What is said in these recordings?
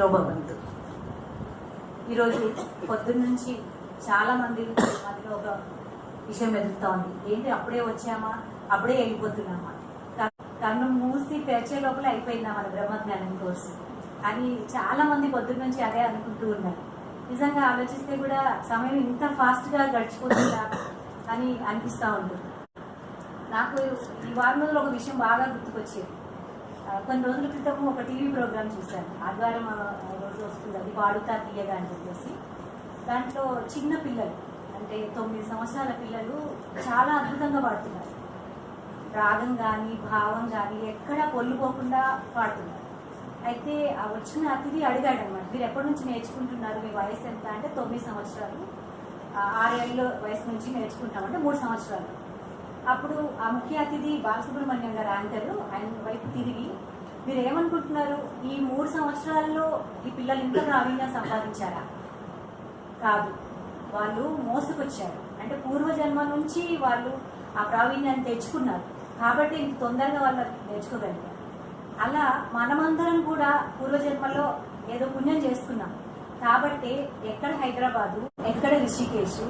సుఖినో భవంతు ఈరోజు పొద్దున్నుంచి నుంచి చాలా ఒక విషయం ఎదుగుతా ఉంది. ఏంటి? అప్పుడే వచ్చామా? అప్పుడే వెళ్ళిపోతున్నామా? కన్ను మూసి తెరిచే లోపల అయిపోయిందా మన బ్రహ్మజ్ఞానం కోర్సు? అని చాలా మంది పొద్దున్న నుంచి అదే అనుకుంటూ ఉన్నారు. నిజంగా ఆలోచిస్తే కూడా సమయం ఇంత ఫాస్ట్గా గడిచిపోతుందా అని అనిపిస్తా ఉంటుంది. నాకు ఈ వారం రోజులు ఒక విషయం బాగా గుర్తుకొచ్చేది. కొన్ని రోజుల క్రితం ఒక టీవీ ప్రోగ్రామ్ చూశాను. ఆదివారం రోజు వస్తుంది. అది పాడుతా తీయగా అని చెప్పేసి. దాంట్లో చిన్న పిల్లలు అంటే తొమ్మిది సంవత్సరాల పిల్లలు చాలా అద్భుతంగా పాడుతున్నారు రాగం కానీ భావం కానీ ఎక్కడా పొల్లుపోకుండా పాడుతున్నారు అయితే ఆ వచ్చిన అతిథి అడిగాడు అనమాట మీరు ఎప్పటి నుంచి నేర్చుకుంటున్నారు? మీ వయసు ఎంత? అంటే తొమ్మిది సంవత్సరాలు. ఆ, ఆరేళ్ళ వయసు నుంచి నేర్చుకుంటామంటే మూడు సంవత్సరాలు. అప్పుడు ఆ ముఖ్య అతిథి బాలసుబ్రహ్మణ్యం గారు యాంకర్ ఆయన వైపు తిరిగి మీరు ఏమనుకుంటున్నారు ఈ మూడు సంవత్సరాల్లో ఈ పిల్లలు ఇంత ప్రావీణ్యం సంపాదించారా? కాదు. వాళ్ళు మోసుకొచ్చారు. అంటే పూర్వజన్మ నుంచి వాళ్ళు ఆ ప్రావీణ్యాన్ని తెచ్చుకున్నారు. కాబట్టి ఇంత తొందరగా వాళ్ళు నేర్చుకోగలిగారు. అలా మనమందరం కూడా పూర్వజన్మలో ఏదో పుణ్యం చేసుకున్నాం. కాబట్టి ఎక్కడ హైదరాబాదు ఎక్కడ రిషికేశ్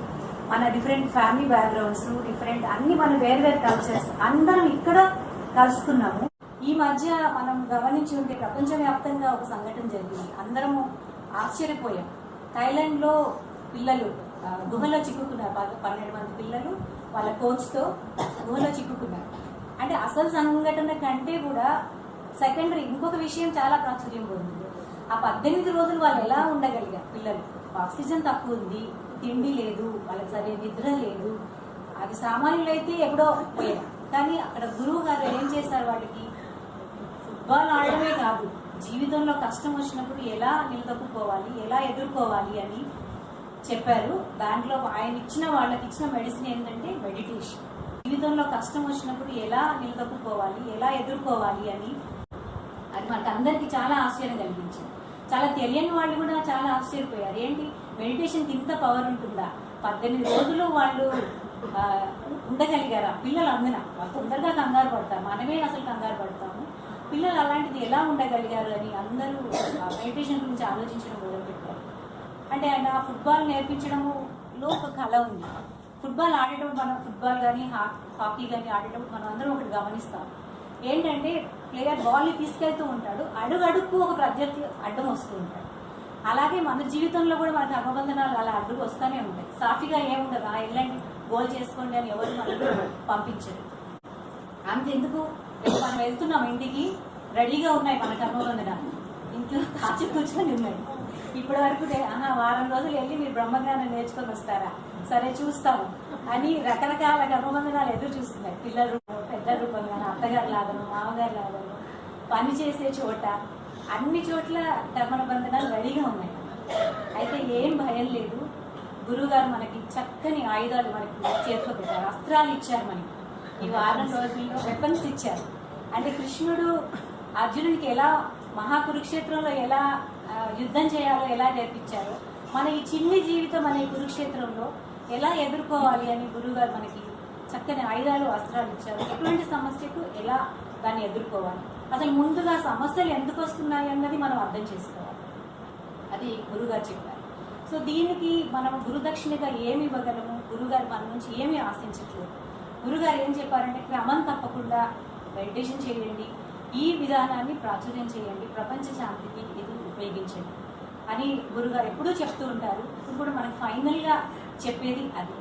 మన డిఫరెంట్ ఫ్యామిలీ బ్యాక్గ్రౌండ్స్ డిఫరెంట్ అన్ని మన వేరు వేరు కల్చర్స్ అందరం ఇక్కడ కలుస్తున్నాము ఈ మధ్య మనం గమనించి ఉంటే ప్రపంచవ్యాప్తంగా ఒక సంఘటన జరిగింది. అందరము ఆశ్చర్యపోయాం. థైలాండ్లో పిల్లలు గుహలో చిక్కుకున్నారు. పద- పన్నెండు మంది పిల్లలు వాళ్ళ కోచ్తో గుహలో చిక్కుకున్నారు. అంటే అసలు సంఘటన కంటే కూడా సెకండరీ ఇంకొక విషయం చాలా ప్రాచుర్యం పొందింది. ఆ పద్దెనిమిది రోజులు వాళ్ళు ఎలా ఉండగలిగారు? పిల్లలు ఆక్సిజన్ తక్కువ ఉంది తిండి లేదు వాళ్ళకి సరే నిద్ర లేదు. అది సామాన్యులు అయితే ఎప్పుడో పోయారు. కానీ అక్కడ గురువు గారు ఏం చేశారు వాళ్ళకి? ఫుట్బాల్ ఆడడమే కాదు జీవితంలో కష్టం వచ్చినప్పుడు ఎలా నిలదొక్కుకోవాలి ఎలా ఎదుర్కోవాలి అని చెప్పారు. దాంట్లో ఆయన ఇచ్చిన వాళ్ళకి ఇచ్చిన మెడిసిన్ ఏంటంటే మెడిటేషన్ జీవితంలో కష్టం వచ్చినప్పుడు ఎలా నిలదొక్కుకోవాలి ఎలా ఎదుర్కోవాలి అని అది మనకు అందరికి చాలా ఆశ్చర్యం కలిగించింది. చాలా తెలియని వాళ్ళు కూడా చాలా ఆశ్చర్యపోయారు. ఏంటి? మెడిటేషన్కి ఇంత పవర్ ఉంటుందా? పద్దెనిమిది రోజులు వాళ్ళు ఉండగలిగారా పిల్లలు అందున తొందరగా కంగారు పడతారు. మనమే అసలు కంగారు పడతాము. పిల్లలు అలాంటిది ఎలా ఉండగలిగారు అని అందరూ మెడిటేషన్ గురించి ఆలోచించడం మొదలుపెట్టారు. అంటే ఆయన ఫుట్బాల్ నేర్పించడంలో ఒక కళ ఉంది. ఫుట్బాల్ ఆడేటప్పుడు మనం ఫుట్బాల్ కానీ హాకీ కానీ ఆడేటప్పుడు మనం అందరం ఒకటి గమనిస్తాం. ఏంటంటే ప్లేయర్ బాల్ని తీసుకెళ్తూ ఉంటాడు. అడుగడుక్కు ఒక ప్రత్యర్థి అడ్డం వస్తూ ఉంటాడు. అలాగే మన జీవితంలో కూడా మనకు అభబంధనాలు అలా అడ్డుకు వస్తూనే ఉంటాయి. సాఫీగా ఏముండదు? ఆ వెళ్ళండి గోల్ చేసుకోండి అని ఎవరు మనకు పంపించరు. అంతెందుకు? మనం వెళ్తున్నాం ఇంటికి. రెడీగా ఉన్నాయి మనకు కర్మబంధనాలు. ఇంట్లో కాచి కూర్చొని ఉన్నాయి. ఇప్పటి వరకు వారం రోజులు వెళ్ళి మీరు బ్రహ్మజ్ఞానం నేర్చుకొని వస్తారా? సరే చూస్తాము. అని రకరకాల కర్మబంధనాలు ఎదురు చూస్తున్నాయి. పిల్లల రూపంలో పెద్ద రూపంగా అత్తగారు లాగను మామగారు లాగను పని చేసే చోట అన్ని చోట్ల కర్మల బంధనాలు రెడీగా ఉన్నాయి. అయితే ఏం భయం లేదు. గురువుగారు మనకి చక్కని ఆయుధాలు మనకి చేతిలో పెట్టారు అస్త్రాలు ఇచ్చారు మనకి. ఈ వారం రోజుల్లో వెపన్స్ ఇచ్చారు. అంటే కృష్ణుడు అర్జునుడికి ఎలా మహాకురుక్షేత్రంలో ఎలా యుద్ధం చేయాలో ఎలా నేర్పించారో మన ఈ చిన్ని జీవితం అనే కురుక్షేత్రంలో ఎలా ఎదుర్కోవాలి అని గురువుగారు మనకి చక్కని ఆయుధాలు అస్త్రాలు ఇచ్చారు. ఎటువంటి సమస్యకు ఎలా దాన్ని ఎదుర్కోవాలి? అసలు ముందుగా సమస్యలు ఎందుకు వస్తున్నాయి అన్నది మనం అర్థం చేసుకోవాలి. అది గురుగారు చెప్పారు. సో దీనికి మనం గురుదక్షిణగా ఏమి ఇవ్వగలము? గురుగారు మన నుంచి ఏమి ఆశించట్లేదు. గురుగారు ఏం చెప్పారంటే క్రమం తప్పకుండా మెడిటేషన్ చేయండి. ఈ విధానాన్ని ప్రాచుర్యం చేయండి. ప్రపంచ శాంతికి ఇది ఉపయోగించండి. అని గురుగారు ఎప్పుడూ చెప్తూ ఉంటారు. ఇప్పుడు కూడా మనకు ఫైనల్గా చెప్పేది అది.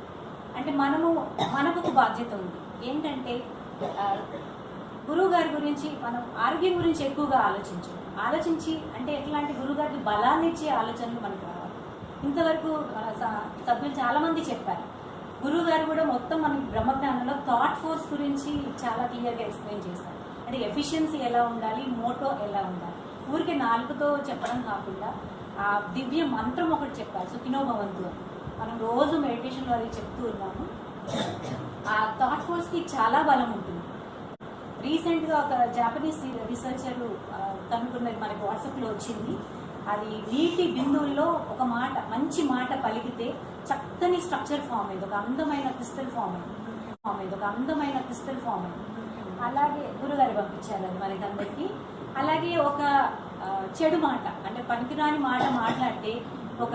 అంటే మనము మనకు ఒక బాధ్యత ఉంది. ఏంటంటే గురువు గారి గురించి మనం ఆరోగ్యం గురించి ఎక్కువగా ఆలోచించు. ఆలోచించి అంటే ఎట్లాంటి గురుగారికి బలాన్ని ఇచ్చే ఆలోచనలు మనకు రావాలి. ఇంతవరకు స- సభ్యులు చాలామంది చెప్పారు. గురువు గారు కూడా మొత్తం మనకి బ్రహ్మజ్ఞానంలో థాట్ ఫోర్స్ గురించి చాలా క్లియర్గా ఎక్స్ప్లెయిన్ చేశారు. అంటే ఎఫిషియన్సీ ఎలా ఉండాలి మోటో ఎలా ఉండాలి? ఊరికి నాలుగుతో చెప్పడం కాకుండా ఆ దివ్య మంత్రం ఒకటి చెప్పారు సుఖినో భవంతు అని. మనం రోజు మెడిటేషన్ వారికి చెప్తూ ఉన్నాము. ఆ థాట్ ఫోర్స్కి చాలా బలం ఉంటుంది. రీసెంట్గా ఒక జాపనీస్ రీసెర్చర్ కనుక్కున్నది మనకి వాట్సాప్లో వచ్చింది. అది నీటి బిందువుల్లో ఒక మాట మంచి మాట పలికితే చక్కని స్ట్రక్చర్ ఫామ్ అయింది ఒక అందమైన క్రిస్టల్ ఫామ్ అయింది ఫామ్ అయింది ఒక అందమైన క్రిస్టల్ ఫామ్ అయింది అలాగే గురుగారు పంపించారు అది మనకి అందరికీ. అలాగే ఒక చెడు మాట అంటే పనికిరాని మాట మాట్లాడితే ఒక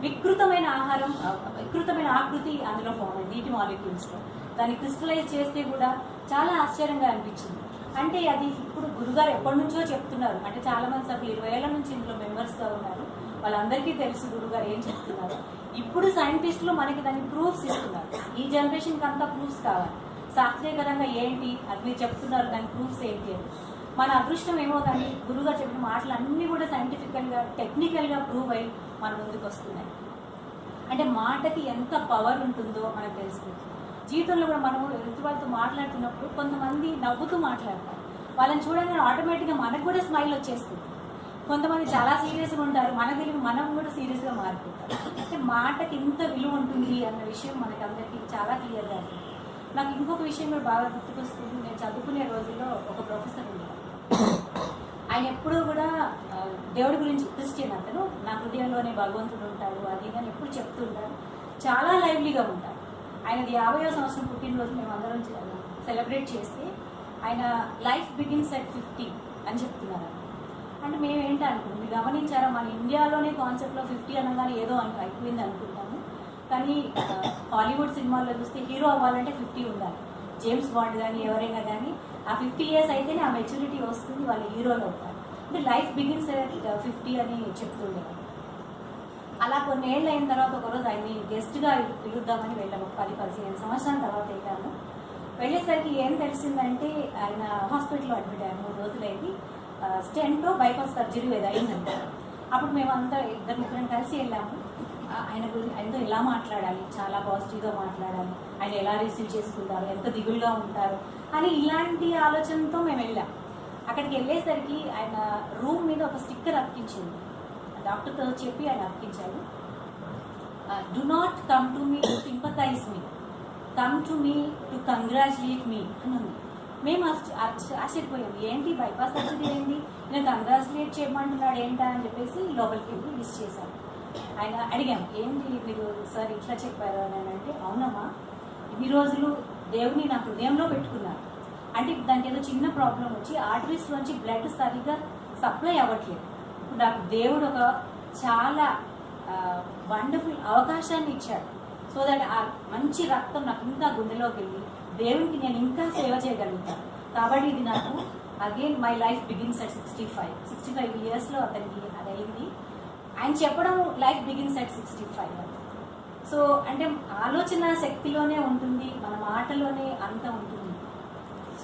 వికృతమైన ఆహారం వికృతమైన ఆకృతి అందులో ఫామ్ అయింది నీటి మాలిక్యూల్స్లో దాన్ని క్రిస్టలైజ్ చేస్తే కూడా చాలా ఆశ్చర్యంగా అనిపించింది. అంటే అది ఇప్పుడు గురుగారు ఎప్పటి నుంచో చెప్తున్నారు. అంటే చాలా మంది సభ్యులు ఇరవై ఏళ్ళ నుంచి ఇందులో మెంబర్స్గా ఉన్నారు. వాళ్ళందరికీ తెలుసు గురుగారు ఏం చెప్తున్నారు. ఇప్పుడు సైంటిస్టులు మనకి దాన్ని ప్రూఫ్స్ ఇస్తున్నారు. ఈ జనరేషన్కి అంతా ప్రూఫ్స్ కావాలి. శాస్త్రీయకరంగా ఏంటి? అది మీరు చెప్తున్నారు దాని ప్రూఫ్స్ ఏంటి అని. మన అదృష్టం ఏమో కానీ గురువుగా చెప్పిన మాటలు అన్నీ కూడా సైంటిఫికల్గా టెక్నికల్గా ప్రూవ్ అయ్యి మన ముందుకు వస్తున్నాయి. అంటే మాటకి ఎంత పవర్ ఉంటుందో మనకు తెలుస్తుంది. జీవితంలో కూడా మనము ఎదుటి వాళ్ళతో మాట్లాడుతున్నప్పుడు కొంతమంది నవ్వుతూ మాట్లాడతారు. వాళ్ళని చూడగానే ఆటోమేటిక్గా మనకు కూడా స్మైల్ వచ్చేస్తుంది. కొంతమంది చాలా సీరియస్గా ఉంటారు. మన తెలివి మనం కూడా సీరియస్గా మారిపోతాం. అంటే మాటకి ఇంత విలువ ఉంటుంది అన్న విషయం మనకి అందరికీ చాలా క్లియర్గా ఉంది నాకు ఇంకొక విషయం కూడా బాగా గుర్తుకొస్తుంది. నేను చదువుకునే రోజుల్లో ఒక ప్రొఫెసర్ ఉండేవారు ఆయన ఎప్పుడూ కూడా దేవుడి గురించి క్రిస్టియన్ అతను. నా హృదయంలోనే భగవంతుడు ఉంటాడు అది అని ఎప్పుడు చెప్తూ ఉంటారు. చాలా లైవ్లీగా ఉంటారు. ఆయనది యాభైవ సంవత్సరం పుట్టినరోజు మేము అందరం సెలబ్రేట్ చేస్తే ఆయన లైఫ్ బిగిన్స్ అట్ ఫిఫ్టీ అని చెప్తున్నారు. అంటే మేము ఏంటి అనుకుంటాం మీరు గమనించారా మన ఇండియాలోనే కాన్సెప్ట్లో ఫిఫ్టీ అనగానే ఏదో అనుకో అయిపోయింది అనుకుంటాము. కానీ హాలీవుడ్ సినిమాల్లో చూస్తే హీరో అవ్వాలంటే ఫిఫ్టీ ఉండాలి. జేమ్స్ బాండ్ కానీ ఎవరైనా కానీ ఆ ఫిఫ్టీ ఇయర్స్ అయితేనే ఆ మెచ్యూరిటీ వస్తుంది వాళ్ళు హీరోలు అవుతారు. అంటే లైఫ్ బిగిన్స్ ఫిఫ్టీ అని చెప్తుండేవారు అలా కొన్ని ఏళ్ళు అయిన తర్వాత ఒకరోజు ఆయన్ని గెస్ట్గా పిలుద్దామని వెళ్ళాము. ఒక పది పదిహేను సంవత్సరాల తర్వాత వెళ్ళాము. వెళ్ళేసరికి ఏం తెలిసిందంటే ఆయన హాస్పిటల్లో అడ్మిట్ అయ్యారు మూడు రోజులైంది. స్టెంట్ బైపాస్ సర్జరీ ఏదో అయిందంట. అప్పుడు మేమంతా ఇద్దరు ముగ్గురం కలిసి వెళ్ళాము. ఆయన గురించి ఆయనతో ఎలా మాట్లాడాలి? చాలా పాజిటివ్గా మాట్లాడాలి. ఆయన ఎలా రిసీవ్ చేసుకుంటారు ఎంత దిగులుగా ఉంటారు అని ఇలాంటి ఆలోచనతో మేము వెళ్ళాం. అక్కడికి వెళ్ళేసరికి ఆయన రూమ్ మీద ఒక స్టిక్కర్ అతికించింది. డాక్టర్తో చెప్పి ఆయన అతికించారు. Do not come to me to sympathize me. Come to me to congratulate me అని ఉంది. మేము ఆశ్చర్యపోయాం. ఏంటి బైపాస్ సర్జరీ ఏంటి? నేను కంగ్రాచులేట్ చేయమంటున్నాడు ఏంటా? అని చెప్పేసి లోపలికి వెళ్ళి విష్ చేశాను ఆయన అడిగాం ఏంటి మీరు సార్ ఇట్లా చెప్పారు? అని అంటే అవునమ్మా ఈ రోజులు దేవుని నా హృదయంలో పెట్టుకున్నాను. అంటే దానికి ఏదో చిన్న ప్రాబ్లం వచ్చి ఆర్టరీస్ నుంచి బ్లడ్ సరిగ్గా సప్లై అవ్వట్లేదు. ఇప్పుడు నాకు దేవుడు ఒక చాలా వండర్ఫుల్ అవకాశాన్ని ఇచ్చాడు. సో దట్ ఆ మంచి రక్తం నాకు ఇంకా గుండెలోకి వెళ్ళి దేవునికి నేను ఇంకా సేవ చేయగలుగుతాను. కాబట్టి ఇది నాకు again my life begins at sixty five sixty five ఇయర్స్లో అతనికి అది అయింది. ఆయన చెప్పడం life begins at sixty five so అంటే ఆలోచన శక్తిలోనే ఉంటుంది మన మాటలోనే అంత ఉంటుంది.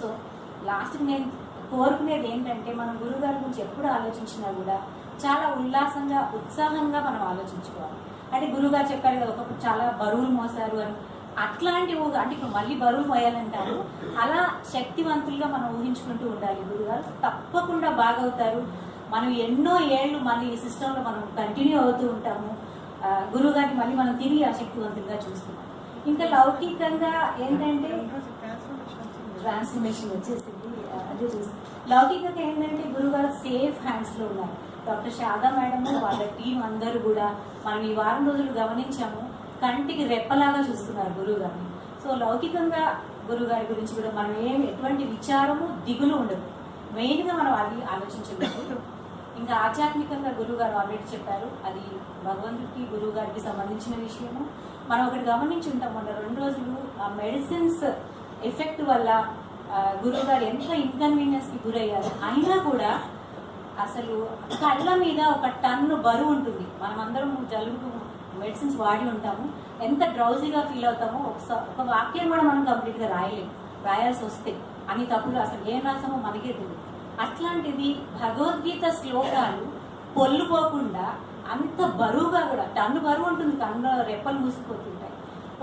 సో లాస్ట్కి నేను కోరుకునేది ఏంటంటే మనం గురుగారి గురించి ఎప్పుడు ఆలోచించినా కూడా చాలా ఉల్లాసంగా ఉత్సాహంగా మనం ఆలోచించుకోవాలి. అంటే గురుగారు చెప్పారు కదా ఒకప్పుడు చాలా బరువులు మోసారు అని. అట్లాంటి ఊహ అంటే ఇప్పుడు మళ్ళీ బరువులు మోయాలంటారు. అలా శక్తివంతులుగా మనం ఊహించుకుంటూ ఉండాలి. గురుగారు తప్పకుండా బాగవుతారు. మనం ఎన్నో ఏళ్ళు మళ్ళీ ఈ సిస్టంలో మనం కంటిన్యూ అవుతూ ఉంటాము. గురువు గారిని మళ్ళీ మనం తిరిగి ఆశక్తివంతంగా చూస్తున్నాం. ఇంకా లౌకికంగా ఏంటంటే ట్రాన్స్ఫర్మేషన్ వచ్చేసింది. అదే చూసి లౌకికంగా ఏంటంటే గురుగారు సేఫ్ హ్యాండ్స్లో ఉన్నారు. డాక్టర్ శారదా మేడము వాళ్ళ టీం అందరూ కూడా మనం ఈ వారం రోజులు గమనించాము. కంటికి రెప్పలాగా చూస్తున్నారు గురువు గారిని. సో లౌకికంగా గురుగారి గురించి కూడా మనం ఏం ఎటువంటి విచారము దిగులు ఉండదు. మెయిన్గా మనం అది ఆలోచించలేదు ఇంకా ఆధ్యాత్మికంగా గురువు గారు ఆల్రెడీ చెప్పారు. అది భగవంతుడికి గురువు గారికి సంబంధించిన విషయము. మనం ఒకటి గమనించి ఉంటాం మొన్న రెండు రోజులు ఆ మెడిసిన్స్ ఎఫెక్ట్ వల్ల గురువు గారు ఎంత ఇన్కన్వీనియన్స్కి గురయ్యారు. అయినా కూడా అసలు కళ్ళ మీద ఒక టన్ను బరువు ఉంటుంది. మనం అందరం జలుబు మెడిసిన్స్ వాడి ఉంటాము. ఎంత డ్రౌజీగా ఫీల్ అవుతామో ఒకసారి ఒక వాక్యం కూడా మనం కంప్లీట్గా రాయలేము రాయాల్సి వస్తే. అని తప్పులు అసలు ఏం రాసామో మనకే తెలియదు. అట్లాంటిది భగవద్గీత శ్లోకాలు పొల్లుపోకుండా అంత బరువుగా కూడా టన్ను బరువు ఉంటుంది కన్ను రెప్పలు మూసిపోతుంటాయి.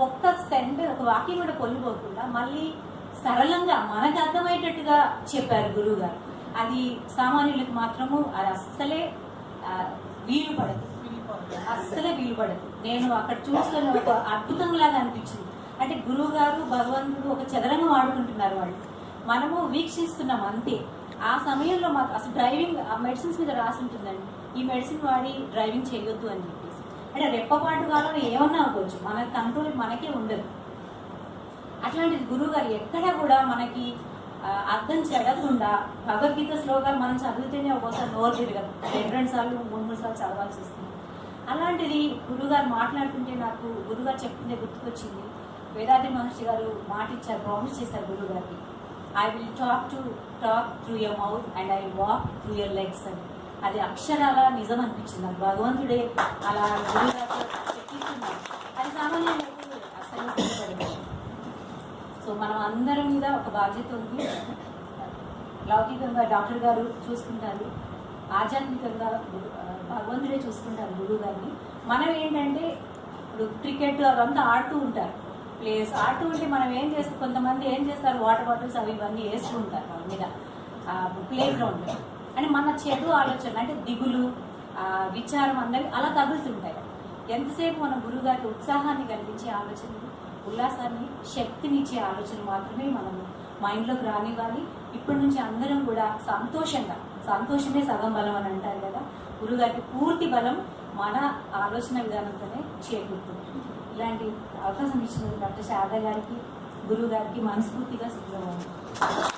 ఒక్క సెంటర్ ఒక వాక్యం కూడా పొల్లుపోకుండా మళ్ళీ సరళంగా మనకు అర్థమయ్యేటట్టుగా చెప్పారు గురువు గారు అది సామాన్యులకు మాత్రము అది అస్సలే వీలు పడదు అస్సలే వీలు పడదు నేను అక్కడ చూస్తున్న ఒక అద్భుతంలాగా అనిపించింది. అంటే గురువు గారు భగవంతుడు ఒక చదరంగం ఆడుకుంటున్నారు వాళ్ళు. మనము వీక్షిస్తున్నాం అంతే. ఆ సమయంలో మాకు అసలు డ్రైవింగ్ ఆ మెడిసిన్స్ మీద రాసి ఉంటుందండి. ఈ మెడిసిన్ వాడి డ్రైవింగ్ చేయొద్దు అని చెప్పేసి. అంటే రెప్పపాటు కాలంలో ఏమన్నా అవ్వచ్చు మన కంట్రోల్ మనకే ఉండదు. అట్లాంటిది గురువు గారు ఎక్కడ కూడా మనకి అర్థం చెడకుండా భగవద్గీత శ్లోకాలు మనం చదివితేనే ఒక్కోసారి నోరు తిరగదు. రెండు రెండు సార్లు మూడు మూడు సార్లు చదవాల్సి వస్తుంది. అలాంటిది గురుగారు మాట్లాడుతుంటే నాకు గురుగారు చెప్తుందే గుర్తుకొచ్చింది. వేదాద్రి మహర్షి గారు మాట ఇచ్చారు ప్రామిస్ చేశారు గురువు గారికి. I will talk to talk through your mouth and I walk through your legs అని అది అక్షరాల నిజం అనిపించింది నాకు భగవంతుడే అలా గురుగారితో అది సామాన్య సో మనం అందరి మీద ఒక బాధ్యత ఉంది లౌకికంగా డాక్టర్ గారు చూసుకుంటారు. ఆధ్యాత్మికంగా భగవంతుడే చూసుకుంటారు గురువు గారిని మనం ఏంటంటే ఇప్పుడు క్రికెట్ అవంతా ఆడుతూ ఉంటారు. ప్లేస్ అటువంటి మనం ఏం చేస్తాం? కొంతమంది ఏం చేస్తారు? వాటర్ బాటిల్స్ అవి ఇవన్నీ వేసుకుంటారు మన మీద. ప్లే గ్రౌండ్ అని మన చెడు ఆలోచన అంటే దిగులు విచారం అందరి అలా తగులుతుంటాయి. ఎంతసేపు మన గురుగారికి ఉత్సాహాన్ని కలిగించే ఆలోచన ఉల్లాసాన్ని శక్తినిచ్చే ఆలోచన మాత్రమే మనము మైండ్లోకి రానివ్వాలి. ఇప్పటి నుంచి అందరం కూడా సంతోషంగా సంతోషమే సగం బలం అని అంటారు కదా గురుగారికి పూర్తి బలం మన ఆలోచన విధానంతోనే చేకూరుతుంది. ఇలాంటి అవకాశం ఇచ్చిన డాక్టర్ శారద గారికి గురువు గారికి మనస్ఫూర్తిగా శుభ్రవాళ్ళు